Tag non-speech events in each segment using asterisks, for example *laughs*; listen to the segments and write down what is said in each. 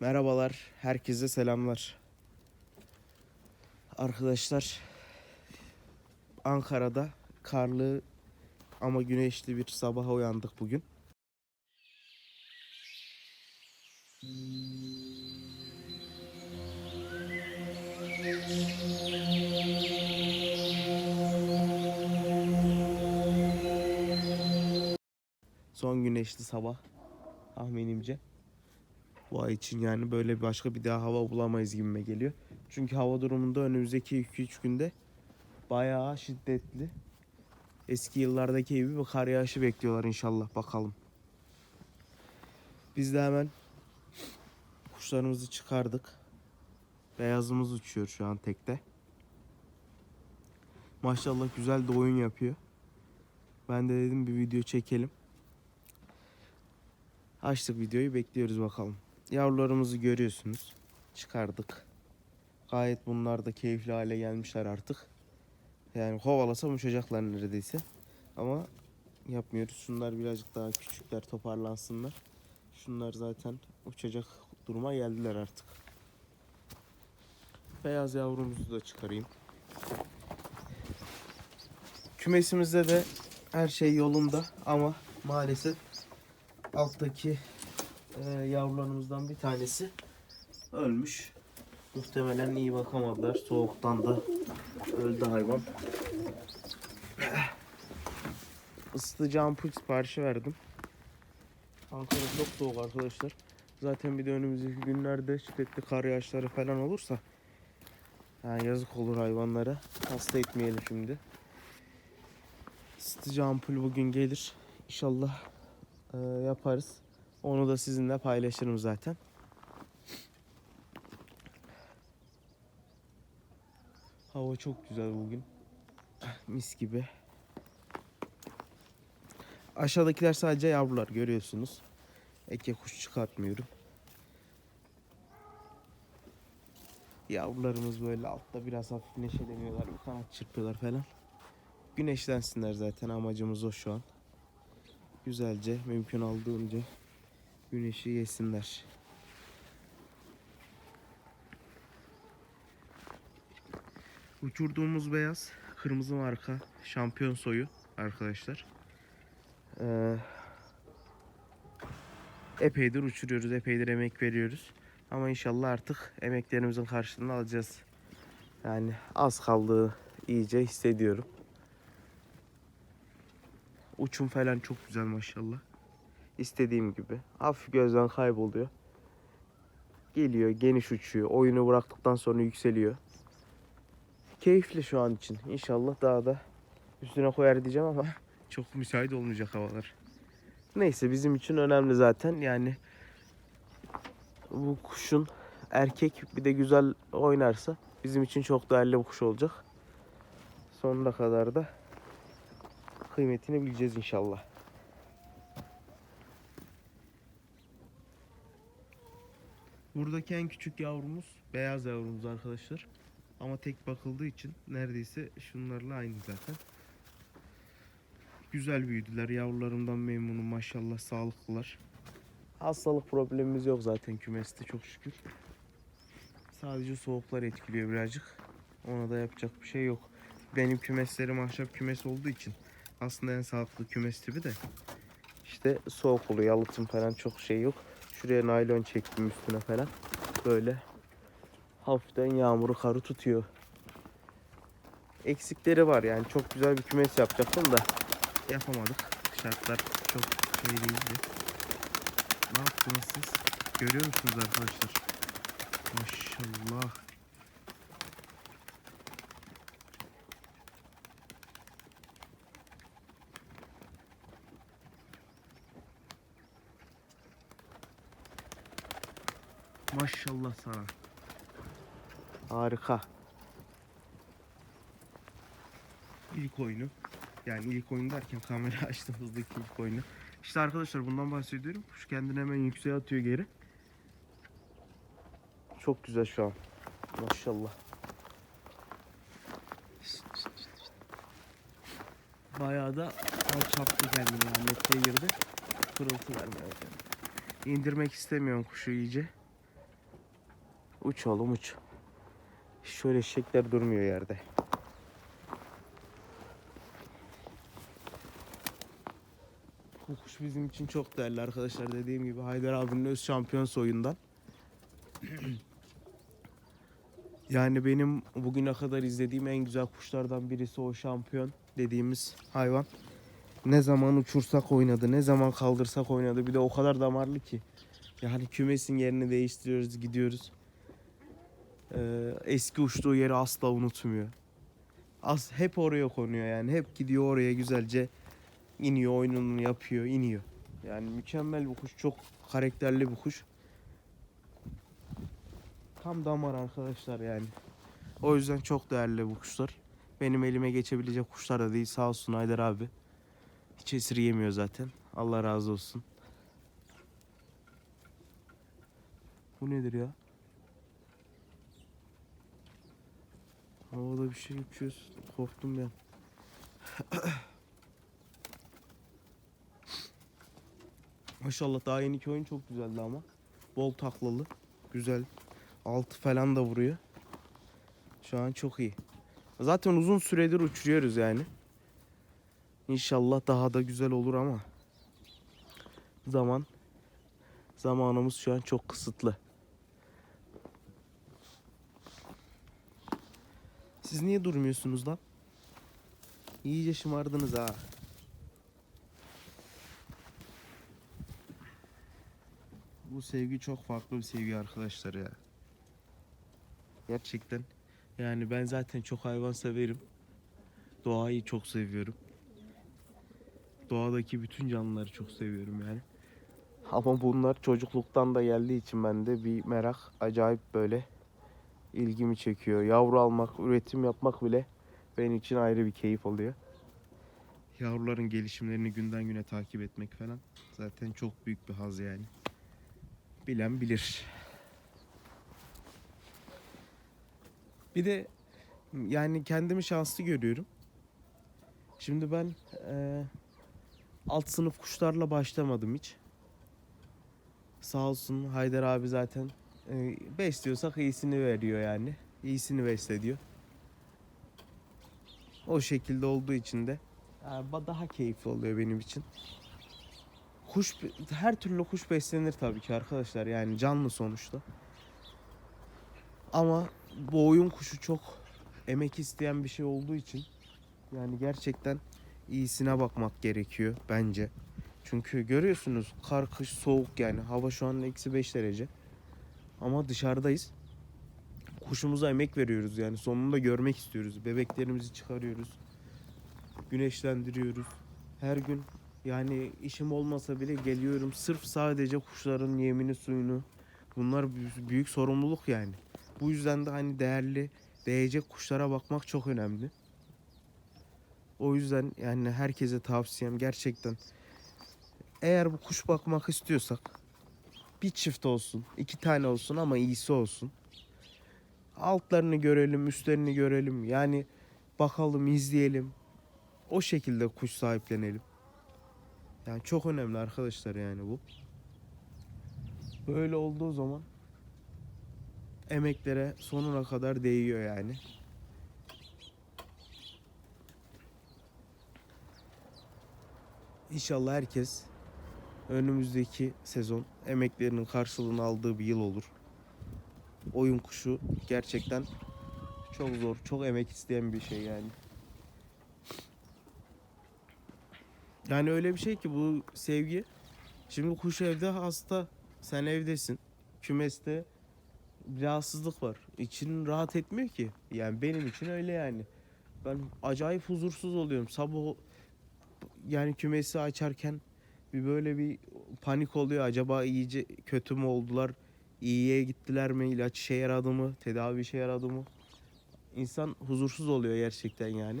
Merhabalar, herkese selamlar. Arkadaşlar, Ankara'da karlı ama güneşli bir sabaha uyandık bugün. Son güneşli sabah tahminimce. Bu ay için yani böyle başka bir daha hava bulamayız gibime geliyor. Çünkü hava durumunda önümüzdeki 2-3 günde bayağı şiddetli. Eski yıllardaki gibi bir kar yağışı bekliyorlar inşallah bakalım. Biz de hemen kuşlarımızı çıkardık. Beyazımız uçuyor şu an tekte. Maşallah güzel de oyun yapıyor. Ben de dedim bir video çekelim. Açtık videoyu bekliyoruz bakalım. Yavrularımızı görüyorsunuz. Çıkardık. Gayet bunlar da keyifli hale gelmişler artık. Yani kovalasam uçacaklar neredeyse. Ama yapmıyoruz. Şunlar birazcık daha küçükler toparlansınlar. Şunlar zaten uçacak duruma geldiler artık. Beyaz yavrumuzu da çıkarayım. Kümesimizde de her şey yolunda ama maalesef alttaki e, yavrularımızdan bir tanesi ölmüş. Muhtemelen iyi bakamadılar. Soğuktan da öldü hayvan. Isıtıcı ampul siparişi verdim. Ankara çok soğuk arkadaşlar. Zaten bir de önümüzdeki günlerde şiddetli kar yağışları falan olursa yani yazık olur hayvanlara. Hasta etmeyelim şimdi. Isıtıcı ampul bugün gelir. İnşallah e, yaparız. Onu da sizinle paylaşırım zaten. Hava çok güzel bugün. Mis gibi. Aşağıdakiler sadece yavrular görüyorsunuz. Eke kuş çıkartmıyorum. Yavrularımız böyle altta biraz hafif neşeleniyorlar. Bir kanat çırpıyorlar falan. Güneşlensinler zaten amacımız o şu an. Güzelce mümkün olduğunca güneşi yesinler. Uçurduğumuz beyaz kırmızı marka şampiyon soyu arkadaşlar. Ee, epeydir uçuruyoruz, epeydir emek veriyoruz. Ama inşallah artık emeklerimizin karşılığını alacağız. Yani az kaldığı iyice hissediyorum. Uçum falan çok güzel maşallah. İstediğim gibi. Hafif gözden kayboluyor. Geliyor, geniş uçuyor. Oyunu bıraktıktan sonra yükseliyor. Keyifli şu an için. İnşallah daha da üstüne koyar diyeceğim ama *laughs* çok müsait olmayacak havalar. Neyse bizim için önemli zaten. Yani bu kuşun erkek bir de güzel oynarsa bizim için çok değerli bir kuş olacak. Sonuna kadar da kıymetini bileceğiz inşallah. Buradaki en küçük yavrumuz beyaz yavrumuz arkadaşlar. Ama tek bakıldığı için neredeyse şunlarla aynı zaten. Güzel büyüdüler. Yavrularımdan memnunum maşallah sağlıklılar. Hastalık problemimiz yok zaten kümeste çok şükür. Sadece soğuklar etkiliyor birazcık. Ona da yapacak bir şey yok. Benim kümeslerim ahşap kümes olduğu için aslında en sağlıklı kümes tipi de işte soğuk oluyor. Yalıtım falan çok şey yok. Şuraya naylon çektim üstüne falan. Böyle hafiften yağmuru karı tutuyor. Eksikleri var yani çok güzel bir kümes yapacaktım da yapamadık. Şartlar çok şey değildi. Ne yaptınız siz? Görüyor musunuz arkadaşlar? Maşallah. Maşallah sana. Harika. İlk oyunu. Yani ilk oyun derken kamera *laughs* açtığımızdaki ilk oyunu. İşte arkadaşlar bundan bahsediyorum. Kuş kendini hemen yükseğe atıyor geri. Çok güzel şu an. Maşallah. Bayağı da alçalttı kendini yani girdi. Pırıltı vermeye. İndirmek istemiyorum kuşu iyice. Uç oğlum uç. Şöyle eşekler durmuyor yerde. Bu kuş bizim için çok değerli arkadaşlar. Dediğim gibi Haydar abinin öz şampiyon soyundan. *clears throat* yani benim bugüne kadar izlediğim en güzel kuşlardan birisi o şampiyon dediğimiz hayvan. Ne zaman uçursak oynadı, ne zaman kaldırsak oynadı. Bir de o kadar damarlı ki. Yani kümesin yerini değiştiriyoruz, gidiyoruz. Ee, eski uçtuğu yeri asla unutmuyor. As hep oraya konuyor yani. Hep gidiyor oraya güzelce iniyor, oyununu yapıyor, iniyor. Yani mükemmel bir kuş, çok karakterli bir kuş. Tam damar arkadaşlar yani. O yüzden çok değerli bu kuşlar. Benim elime geçebilecek kuşlar da değil. Sağ olsun Haydar abi. Hiç esirgemiyor zaten. Allah razı olsun. Bu nedir ya? Havada bir şey uçuyor. Korktum ben. *coughs* Maşallah daha yeni oyun çok güzeldi ama. Bol taklalı. Güzel. Altı falan da vuruyor. Şu an çok iyi. Zaten uzun süredir uçuruyoruz yani. İnşallah daha da güzel olur ama zaman zamanımız şu an çok kısıtlı. Siz niye durmuyorsunuz lan? İyice şımardınız ha. Bu sevgi çok farklı bir sevgi arkadaşlar ya. Gerçekten. Yani ben zaten çok hayvan severim. Doğayı çok seviyorum. Doğadaki bütün canlıları çok seviyorum yani. Ama bunlar çocukluktan da geldiği için bende bir merak acayip böyle ilgimi çekiyor. Yavru almak, üretim yapmak bile benim için ayrı bir keyif oluyor. Yavruların gelişimlerini günden güne takip etmek falan zaten çok büyük bir haz yani. Bilen bilir. Bir de yani kendimi şanslı görüyorum. Şimdi ben eee, alt sınıf kuşlarla başlamadım hiç. Sağ olsun Haydar abi zaten e, besliyorsak iyisini veriyor yani. İyisini beslediyor. O şekilde olduğu için de e, ba- daha keyifli oluyor benim için. Kuş her türlü kuş beslenir tabii ki arkadaşlar yani canlı sonuçta. Ama bu oyun kuşu çok emek isteyen bir şey olduğu için yani gerçekten iyisine bakmak gerekiyor bence. Çünkü görüyorsunuz kar kış soğuk yani hava şu an eksi 5 derece. Ama dışarıdayız. Kuşumuza emek veriyoruz yani sonunda görmek istiyoruz. Bebeklerimizi çıkarıyoruz. Güneşlendiriyoruz. Her gün yani işim olmasa bile geliyorum sırf sadece kuşların yemini suyunu. Bunlar büyük, sorumluluk yani. Bu yüzden de hani değerli, değecek kuşlara bakmak çok önemli. O yüzden yani herkese tavsiyem gerçekten eğer bu kuş bakmak istiyorsak bir çift olsun, iki tane olsun ama iyisi olsun. Altlarını görelim, üstlerini görelim. Yani bakalım, izleyelim. O şekilde kuş sahiplenelim. Yani çok önemli arkadaşlar yani bu. Böyle olduğu zaman emeklere sonuna kadar değiyor yani. İnşallah herkes önümüzdeki sezon emeklerinin karşılığını aldığı bir yıl olur. Oyun kuşu gerçekten çok zor, çok emek isteyen bir şey yani. Yani öyle bir şey ki bu sevgi. Şimdi kuş evde hasta, sen evdesin. Kümeste rahatsızlık var. İçin rahat etmiyor ki. Yani benim için öyle yani. Ben acayip huzursuz oluyorum. Sabah yani kümesi açarken bir böyle bir panik oluyor. Acaba iyice kötü mü oldular? İyiye gittiler mi? İlaç işe yaradı mı? Tedavi işe yaradı mı? İnsan huzursuz oluyor gerçekten yani.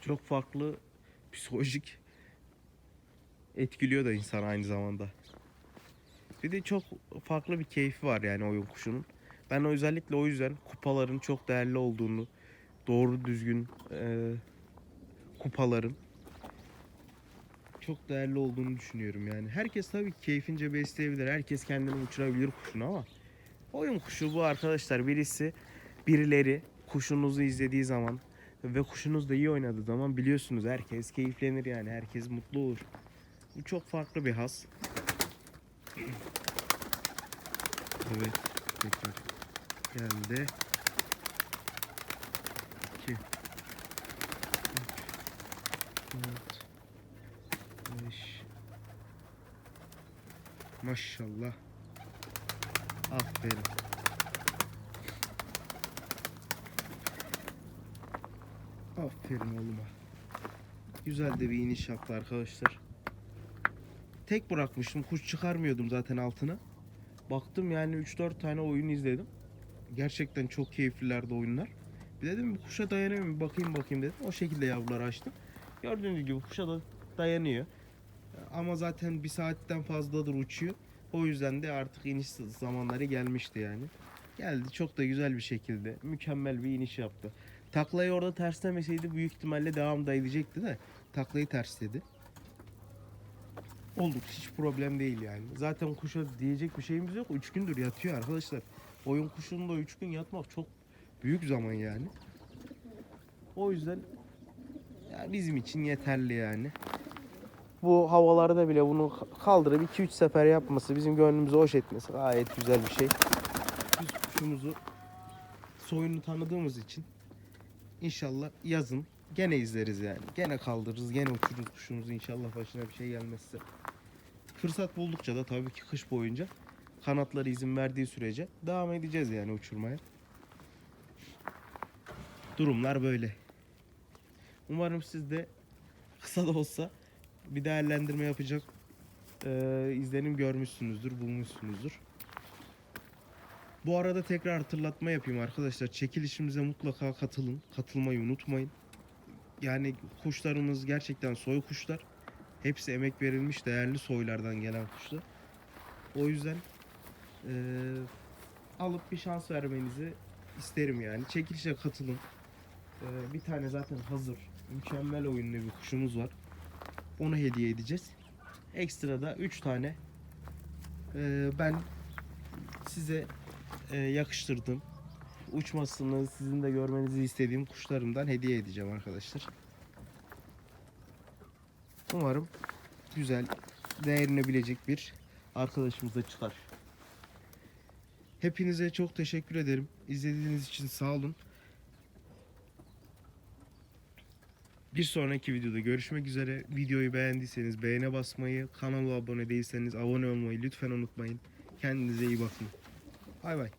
Çok farklı psikolojik etkiliyor da insan aynı zamanda. Bir de çok farklı bir keyfi var yani oyun kuşunun. Ben özellikle o yüzden kupaların çok değerli olduğunu, doğru düzgün e, kupaların çok değerli olduğunu düşünüyorum yani. Herkes tabii ki keyfince besleyebilir. Herkes kendini uçurabilir kuşunu ama oyun kuşu bu arkadaşlar. Birisi birileri kuşunuzu izlediği zaman ve kuşunuz da iyi oynadığı zaman biliyorsunuz herkes keyiflenir yani. Herkes mutlu olur. Bu çok farklı bir has. Evet. Tekrar geldi. 2 3 4 5 Maşallah. Aferin. Aferin oğluma. Güzel de bir iniş yaptı arkadaşlar. Tek bırakmıştım. Kuş çıkarmıyordum zaten altına. Baktım yani 3-4 tane oyun izledim. Gerçekten çok keyiflilerdi oyunlar. Bir dedim kuşa? Bir bakayım bakayım dedim. O şekilde yavruları açtım. Gördüğünüz gibi kuşa da dayanıyor. Ama zaten bir saatten fazladır uçuyor. O yüzden de artık iniş zamanları gelmişti yani. Geldi çok da güzel bir şekilde. Mükemmel bir iniş yaptı. Taklayı orada terslemeseydi büyük ihtimalle devam da edecekti de taklayı tersledi. Olduk hiç problem değil yani. Zaten kuşa diyecek bir şeyimiz yok. 3 gündür yatıyor arkadaşlar. Oyun kuşunda 3 gün yatmak çok büyük zaman yani. O yüzden ya bizim için yeterli yani. Bu havalarda bile bunu kaldırıp 2-3 sefer yapması, bizim gönlümüzü hoş etmesi gayet güzel bir şey. Biz kuşumuzu soyunu tanıdığımız için inşallah yazın gene izleriz yani. Gene kaldırırız, gene uçururuz kuşumuzu inşallah başına bir şey gelmezse. Fırsat buldukça da tabii ki kış boyunca kanatları izin verdiği sürece devam edeceğiz yani uçurmaya. Durumlar böyle. Umarım siz de kısa da olsa bir değerlendirme yapacak eee, izlenim görmüşsünüzdür, bulmuşsunuzdur. Bu arada tekrar hatırlatma yapayım arkadaşlar. Çekilişimize mutlaka katılın. Katılmayı unutmayın. Yani kuşlarımız gerçekten soy kuşlar. Hepsi emek verilmiş değerli soylardan gelen kuşlar. O yüzden eee, alıp bir şans vermenizi isterim yani. Çekilişe katılın. Eee, bir tane zaten hazır. Mükemmel oyunlu bir kuşumuz var. Onu hediye edeceğiz. Ekstra da 3 tane eee, ben size eee, yakıştırdım. Uçmasını sizin de görmenizi istediğim kuşlarımdan hediye edeceğim arkadaşlar. Umarım güzel, değerini bilecek bir arkadaşımız da çıkar. Hepinize çok teşekkür ederim. İzlediğiniz için sağ olun. Bir sonraki videoda görüşmek üzere. Videoyu beğendiyseniz beğene basmayı, kanala abone değilseniz abone olmayı lütfen unutmayın. Kendinize iyi bakın. Bay bay.